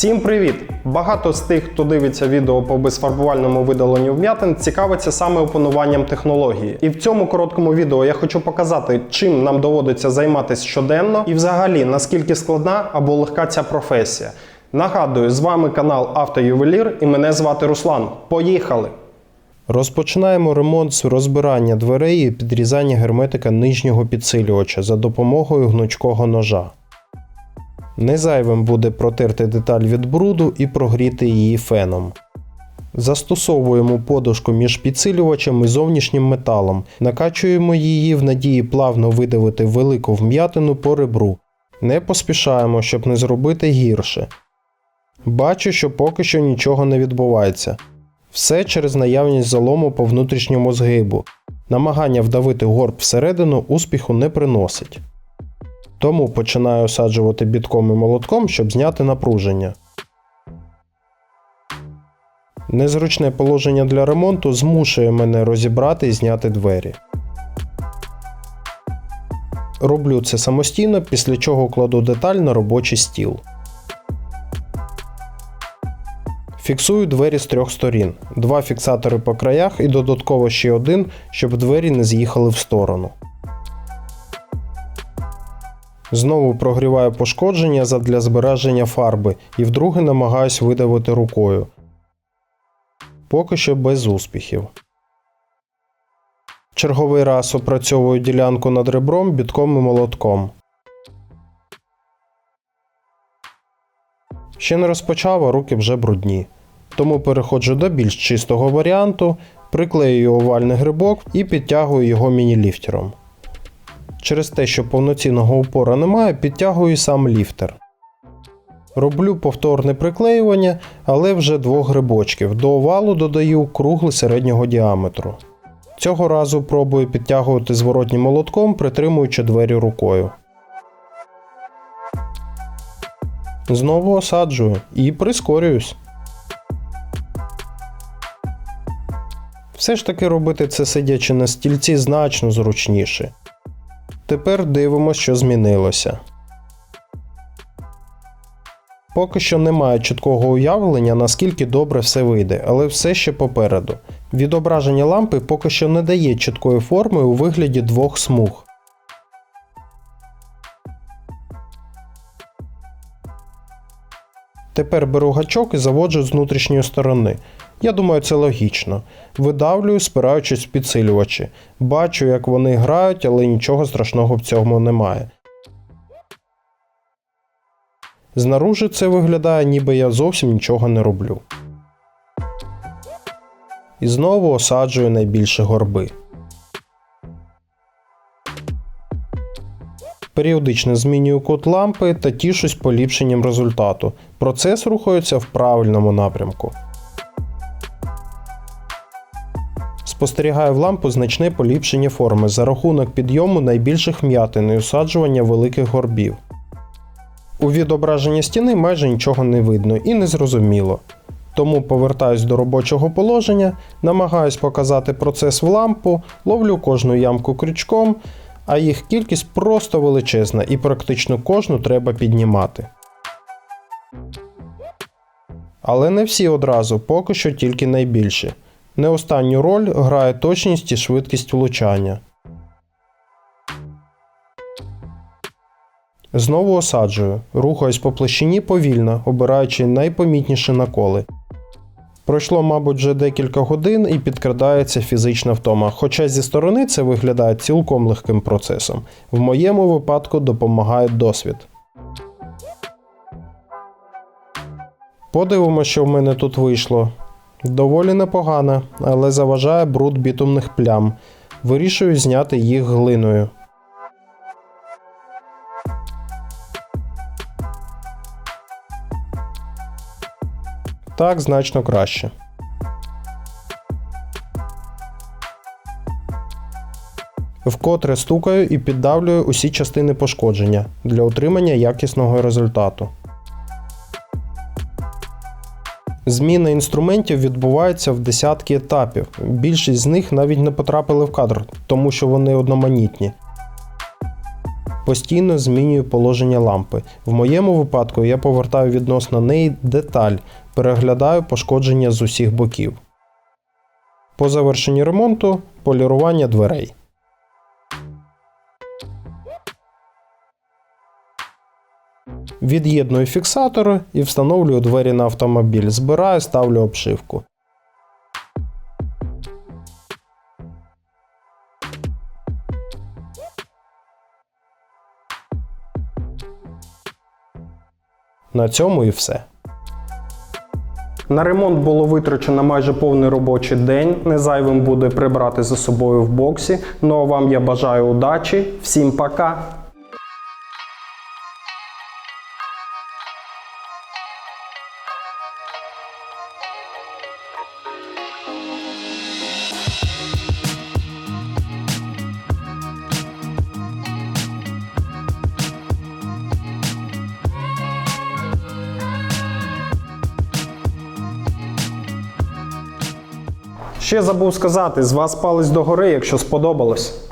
Всім привіт! Багато з тих, хто дивиться відео по безфарбувальному видаленню вм'ятин, цікавиться саме опануванням технології. І в цьому короткому відео я хочу показати, чим нам доводиться займатися щоденно, і взагалі наскільки складна або легка ця професія. Нагадую, з вами канал Автоювелір і мене звати Руслан. Поїхали! Розпочинаємо ремонт з розбирання дверей і підрізання герметика нижнього підсилювача за допомогою гнучкого ножа. Не зайвим буде протерти деталь від бруду і прогріти її феном. Застосовуємо подушку між підсилювачем і зовнішнім металом, накачуємо її в надії плавно видавити велику вм'ятину по ребру. Не поспішаємо, щоб не зробити гірше. Бачу, що поки що нічого не відбувається. Все через наявність залому по внутрішньому згибу. Намагання вдавити горб всередину успіху не приносить. Тому починаю осаджувати бітком і молотком, щоб зняти напруження. Незручне положення для ремонту змушує мене розібрати і зняти двері. Роблю це самостійно, після чого кладу деталь на робочий стіл. Фіксую двері з трьох сторін, два фіксатори по краях і додатково ще один, щоб двері не з'їхали в сторону. Знову прогріваю пошкодження задля збереження фарби і вдруге намагаюсь видавити рукою. Поки що без успіхів. Черговий раз опрацьовую ділянку над ребром бітком і молотком. Ще не розпочав, а руки вже брудні. Тому переходжу до більш чистого варіанту, приклеюю овальний грибок і підтягую його міні-ліфтером. Через те, що повноцінного упора немає, підтягую сам ліфтер. Роблю повторне приклеювання, але вже двох грибочків. До овалу додаю круглий середнього діаметру. Цього разу пробую підтягувати зворотнім молотком, притримуючи двері рукою. Знову осаджую і прискорююсь. Все ж таки робити це сидячи на стільці значно зручніше. Тепер дивимося, що змінилося. Поки що немає чіткого уявлення, наскільки добре все вийде, але все ще попереду. Відображення лампи поки що не дає чіткої форми у вигляді двох смуг. Тепер беру гачок і заводжу з внутрішньої сторони. Я думаю, це логічно. Видавлюю, спираючись в підсилювачі. Бачу, як вони грають, але нічого страшного в цьому немає. Знаружи це виглядає, ніби я зовсім нічого не роблю. І знову осаджую найбільші горби. Періодично змінюю кут лампи та тішусь поліпшенням результату. Процес рухається в правильному напрямку. Спостерігаю в лампу значне поліпшення форми за рахунок підйому найбільших вм'ятин і усаджування великих горбів. У відображенні стіни майже нічого не видно і не зрозуміло. Тому повертаюсь до робочого положення, намагаюсь показати процес в лампу, ловлю кожну ямку крючком, а їх кількість просто величезна і практично кожну треба піднімати. Але не всі одразу, поки що тільки найбільші. Не останню роль грає точність і швидкість влучання. Знову осаджую, рухаюсь по площині повільно, обираючи найпомітніші наколи. Пройшло, мабуть, вже декілька годин і підкрадається фізична втома, хоча зі сторони це виглядає цілком легким процесом. В моєму випадку допомагає досвід. Подивимося, що в мене тут вийшло. Доволі непогано, але заважає бруд бітумних плям. Вирішую зняти їх глиною. Так значно краще. Вкотре стукаю і піддавлюю усі частини пошкодження для отримання якісного результату. Зміна інструментів відбувається в десятки етапів. Більшість з них навіть не потрапили в кадр, тому що вони одноманітні. постійно змінюю положення лампи. В моєму випадку я повертаю відносно неї деталь, переглядаю пошкодження з усіх боків. По завершенні ремонту полірування дверей. Від'єдную фіксатори і встановлюю двері на автомобіль. Збираю, ставлю обшивку. На цьому і все. На ремонт було витрачено майже повний робочий день. Не зайвим буде прибрати за собою в боксі. Ну а вам я бажаю удачі. Всім пока! Ще забув сказати, з вас палець догори, якщо сподобалось.